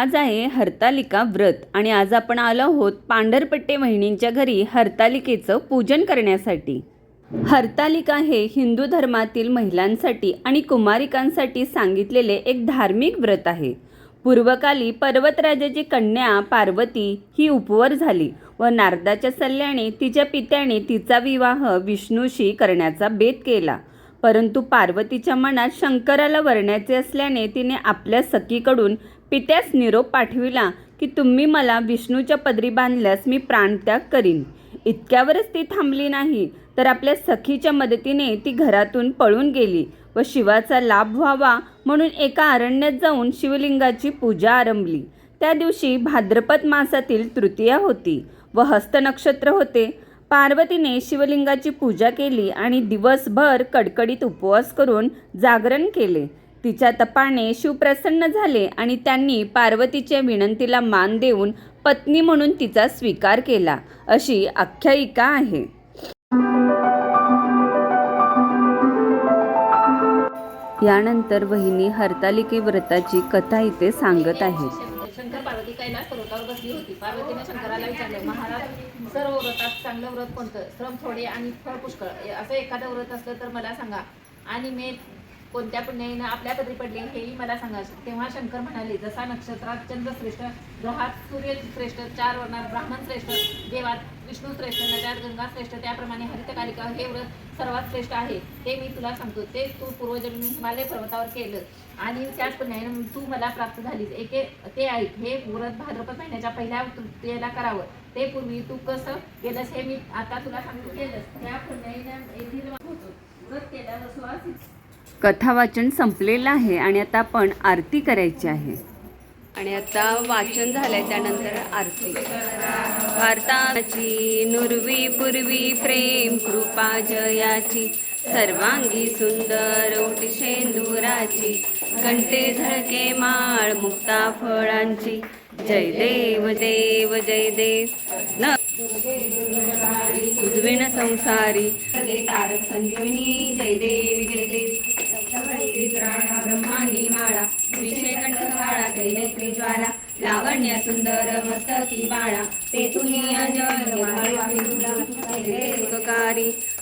आज आहे हरतालिका व्रत. आणि आज आपण आलो आहोत पांढरपट्टे वहिनींच्या घरी हरतालिकेचं पूजन करण्यासाठी. हरतालिका हे हिंदू धर्मातील महिलांसाठी आणि कुमारिकांसाठी सांगितलेले एक धार्मिक व्रत आहे. पूर्वकाली पर्वतराजाची कन्या पार्वती ही उपवर झाली व नारदाच्या सल्ल्याने तिच्या पित्याने तिचा विवाह विष्णूशी करण्याचा बेत केला. परंतु पार्वतीच्या मनात शंकराला वरण्याचे असल्याने तिने आपल्या सखीकडून पित्यास निरोप पाठविला की तुम्ही मला विष्णूच्या पदरी बांधल्यास मी प्राणत्याग करीन. इतक्यावरच ती थांबली नाही तर आपल्या सखीच्या मदतीने ती घरातून पळून गेली व शिवाचा लाभ व्हावा म्हणून एका अरण्यात जाऊन शिवलिंगाची पूजा आरंभली. त्या दिवशी भाद्रपद मासातील तृतीया होती व हस्तनक्षत्र होते. पार्वतीने शिवलिंगाची पूजा केली आणि दिवसभर कडकडीत उपवास करून जागरण केले. तिच्या तपाने शिव प्रसन्न झाले आणि त्यांनी पार्वतीच्या विनंतीला मान देऊन पत्नी म्हणून तिचा स्वीकार केला. अशी आख्यायिका आहे. यानंतर वहिनी हरतालिके व्रताची कथा इथे सांगत आहेत. शंकर पार्वती कैलास बसली होती. पार्वतीने शंकराला विचारले महाराज सर्व व्रतात चांगलं व्रत कोणतं? श्रम थोडे आणि फळ पुष्कळ. असं एखादं व्रत असलं तर मला सांगा. आणि मी कोणत्या पुण्याईनं आपल्या पदरी पडले हेही मला सांगा. तेव्हा शंकर म्हणाले जसा नक्षत्रात चंद्र श्रेष्ठ ग्रहात सूर्य श्रेष्ठ चार वर्णात ब्राह्मण श्रेष्ठ देवात विष्णू श्रेष्ठ नद्यात गंगा श्रेष्ठ त्याप्रमाणे हरितकालिका हे व्रत सर्वात श्रेष्ठ आहे. ते मी तुला सांगतो. ते तू पूर्वजन्मी हिमालय पर्वतावर केलं. आणि त्याच पुण्याने तू मला प्राप्त झालीस. एके ते ऐक. हे व्रत भाद्रपद महिन्याच्या पहिल्या तृतीयेला करावं. ते पूर्वी तू कसं केलंस हे मी आता तुला सांगतो केलंस त्या पुण्याने येथील व्रत केल्यावर संपलेलं आहे आणि आता आपण आरती करायची आहे. आणि आता वाचन झालंय त्यानंतर आरती. भारताची नुरवी पूर्वी प्रेम कृपा जयाची सर्वांगी सुंदर ओटी शेंदुराची कंठे झळके माळ मुक्ता फळांची. जय देव देव जय देव. न उद्विण संसारी तारक संजीवनी जय देव जय देव. ब्रह्मांडी माळा. श्रीकंठ काळा तैलत्री ज्वाला लावण्य सुंदर मस्तकी बाळा तेथुनी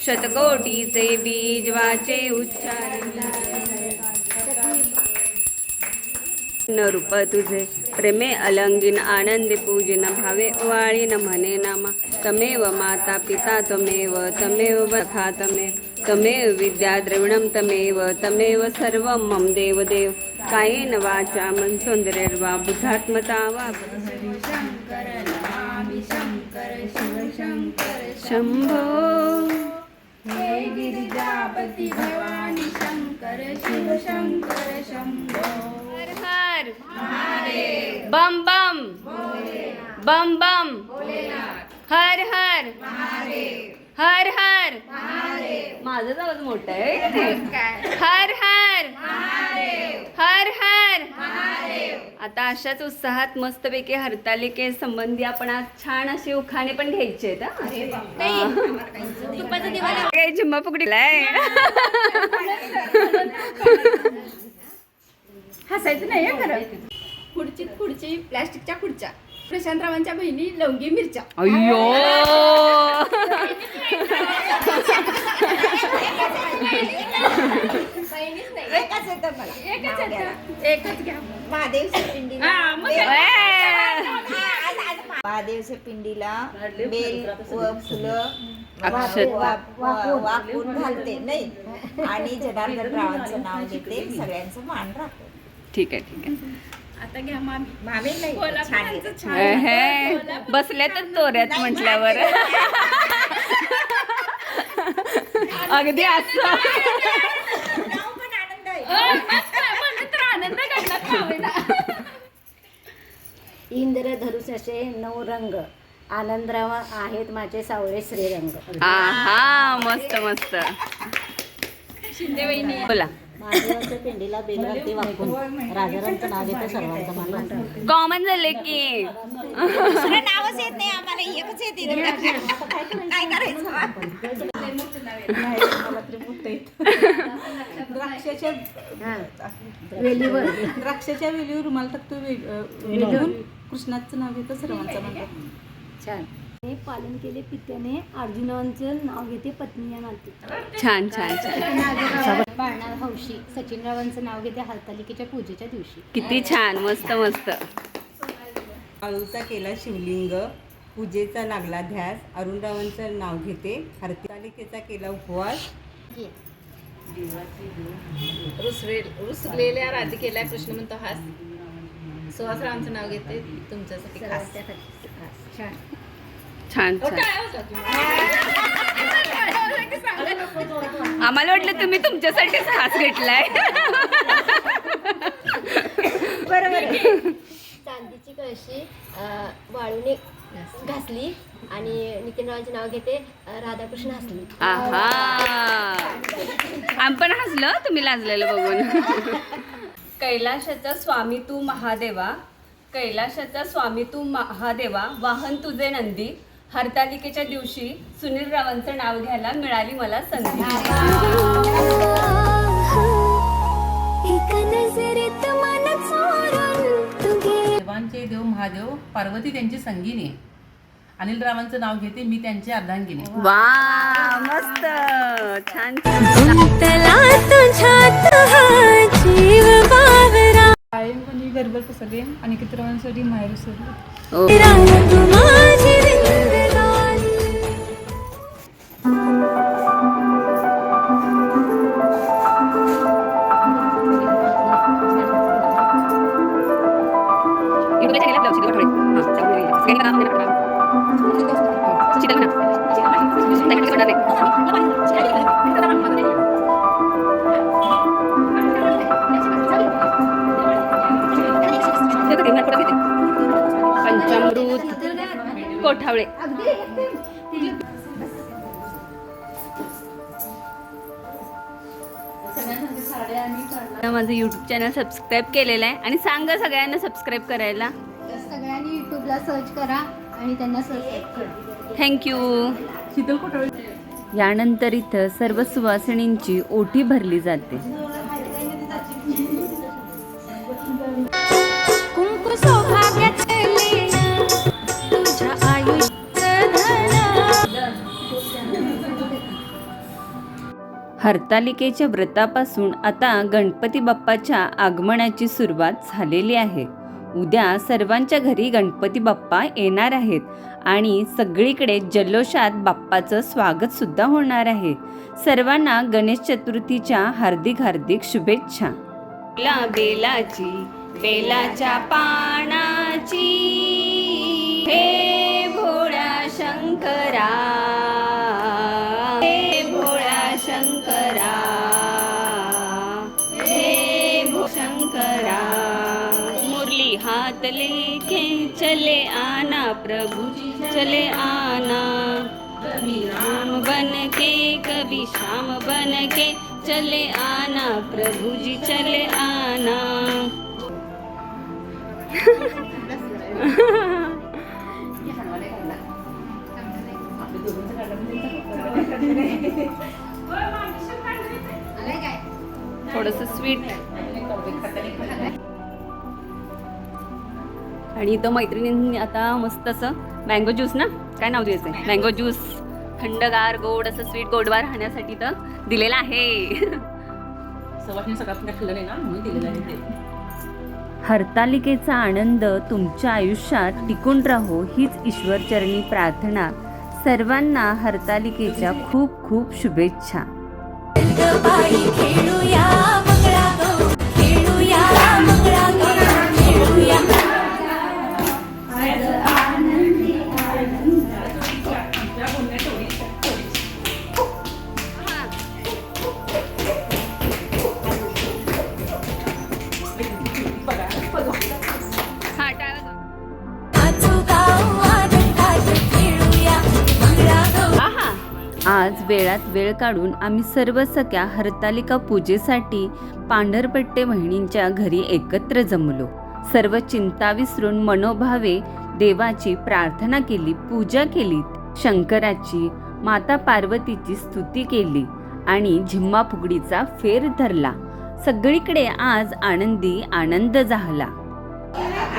शतकोटीचे बीज वाचे न रूप तुझे। प्रेमे अलंगिन आनंदी पूजिन भावे ओवाळी न म्हणे नामा। तमेव माता पिता तमेव तमेव बखा तमेव तमेव विद्या द्रविणम तमेव तमेव सर्वं मम देव देव कायेन वाचा मनसौंदर्यर्वा बुद्धात्मता वा। शंभो। हे गिरिजापती भवानी शंकर शिव शंकर शंभो। बम बम। बम बम। हर हर। हर हर। माझाच आवाज मोठा आहे. हर हर। हर हर। आता अशाच उत्साहात मस्तपैकी हरतालिके संबंधी आपण आज छान असे उखाणे पण घ्यायचे आहेत झिम्मा पकडीलाय हसायचं नाही हं खरं. पुढची पुढची प्लॅस्टिकच्या खुर्च्या प्रशांतरावांच्या बहिणी लवंगी मिरच्या. अय्यो. एकच येतं मला एकच येतं एकच घ्या. महादेवच्या पिंडीला हा, मग बेल-. महादेवच्या पिंडीला बेल व फुलं वाकून. घालते नाही. आणि जनार्दन रावांचं नाव घेते सगळ्यांचं मान राखते ठीक आहे ठीक आहे. आता घ्या मामी. मामे नाही छान कोल्हापुरांचं येते. छान एहे, बसल्यातच चोऱ्यात म्हटल्यावर अगदी असं. नाव पण आनंद आहे. तर इंद्र धरुषाचे नऊ रंग आनंदराव आहेत माझे सावळे श्रीरंग. आहा मस्त मस्त. बोला. महादेवाच्या पिंडीला बेलवरती वाकून. राजारामचं नाव घेते सर्वांचं मान राखून. कॉमन झाले की. दुसरं नावच येत नाही आम्हाला एकच येते काय करायचं? येतं. द्राक्षाच्या वेलीवर. द्राक्षाच्या वेलीवर रुमाल टाकतो कृष्णाचं नाव घेतं सर्वांचं घेतं. छान. हे पालन केले पित्याने. अर्जुनांचं नाव घेते पत्नी या नाते. छान छान छान. बाळणार हौशी. सचिनरावांचं नाव घेते हरतालिकेच्या पूजेच्या दिवशी. किती छान मस्त मस्त. आळूचा केला शिवलिंग पूजेचा लागला ध्यास अरुणरावांचं नाव घेते हरतालिकेचा केला उपवास. रुसलेल्या राधिकेला कृष्ण म्हणतो हास. सुहासरावांचं नाव घेते तुमच्यासाठी खास. छान. छान? आम्हाला वाटलं तुम्ही तुमच्यासाठीच खास घेतलाय. चांदीची कळशी वाळूने घासली आणि नितीनरावांचे नाव घेते राधाकृष्ण हसली. आहा. आम्ही पण हसलो तुम्ही लाजलेलं बघून. कैलाशाचा स्वामी तू महादेवा कैलाशाचा स्वामी तू महादेवा वाहन तुझे नंदी हरतालिकेच्या दिवशी सुनील रावांचं नाव घ्यायला मिळाली मला संधी. एक नजरेत मन चोरून तू देवांचे देव महादेव पार्वती त्यांची संगीने. अनिल रावांचं नाव घेते मी त्यांची अर्धांगिनी. वा मस्त छान जीव बावरा आणि कितरावांसाठी माहेर पंचामृत. कोठावळे. माझं यूट्यूब चॅनल सबस्क्राईब केलेलं आहे. आणि सांगा सगळ्यांना सबस्क्राईब करायला. सगळ्यांनी युट्यूबला सर्च करा आणि त्यांना सबस्क्राईब करा. थँक्यू शीतल कोटावळे यानंतर इथं सर्व सुवासिनींची ओटी भरली जाते. हरतालिकेच्या व्रतापासून आता गणपती बाप्पाच्या आगमनाची सुरुवात झालेली आहे. उद्या सर्वांच्या घरी गणपती बाप्पा येणार आहेत आणि सगळीकडे जल्लोषात बाप्पाचं स्वागत सुद्धा होणार आहे. सर्वांना गणेश चतुर्थीच्या हार्दिक हार्दिक शुभेच्छा. बेला बेलाची बेलाच्या पानाची. हे भोळ्या शंकरा. हे भोळा शंकरा. हे भो शंकरा. मुरली हाथ लेके चले आना प्रभु. चले आना. कभी राम बन के कभी श्याम बन के चले आना प्रभु जी चले आना. थोडस स्वीट आणि इथं मैत्रिणींनी आता मस्त असं मँगो ज्यूस ना? काय नाव द्यायचं मँगो ज्यूस थंडगार गोड असं स्वीट गोडवा राहण्यासाठी तर दिलेलं आहे. सवाशनी सगळ्यात खाल्लं नाही ना म्हणून दिलेलं आहे ते. हरतालिकेचा आनंद तुमच्या आयुष्यात टिकून राहो हीच ईश्वरचरणी प्रार्थना. सर्वांना हरतालिकेच्या खूप खूप शुभेच्छा. वेळात वेळ काढून आम्ही सर्व सख्या हरतालिका पूजेसाठी पांढरपट्टे बहिणींच्या घरी एकत्र जमलो. सर्व चिंता विसरून मनोभावे देवाची प्रार्थना केली पूजा केली शंकराची माता पार्वतीची स्तुती केली आणि झिम्मा फुगडीचा फेर धरला. सगळीकडे आज आनंदी आनंद झाला.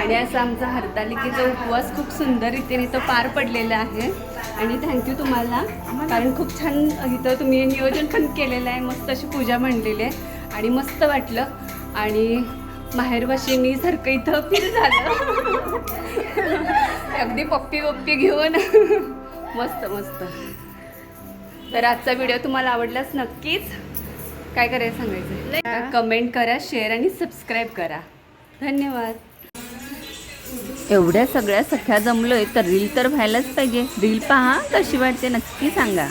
आणि असा आमचा हरतालिकेचा उपवास खूप सुंदर रीतीने तो पार पडलेला आहे. आणि थँक्यू तुम्हाला. कारण खूप छान इथं तुम्ही नियोजन पण केलेलं आहे. मस्त अशी पूजा मांडलेली आहे. आणि मस्त वाटलं. आणि माहेरवाशींनी सारखं इथं फील झालं अगदी पप्पी पप्पी घेऊन. मस्त मस्त. तर आजचा व्हिडिओ तुम्हाला असल्यास नक्कीच. काय करायचं सांगायचं कमेंट करा शेअर आणि सबस्क्राईब करा. धन्यवाद. एवढ्या सगळ्या सख्या जमलोय तर रील तर व्हायलाच पाहिजे. रील पहा कशी वाटते नक्की सांगा.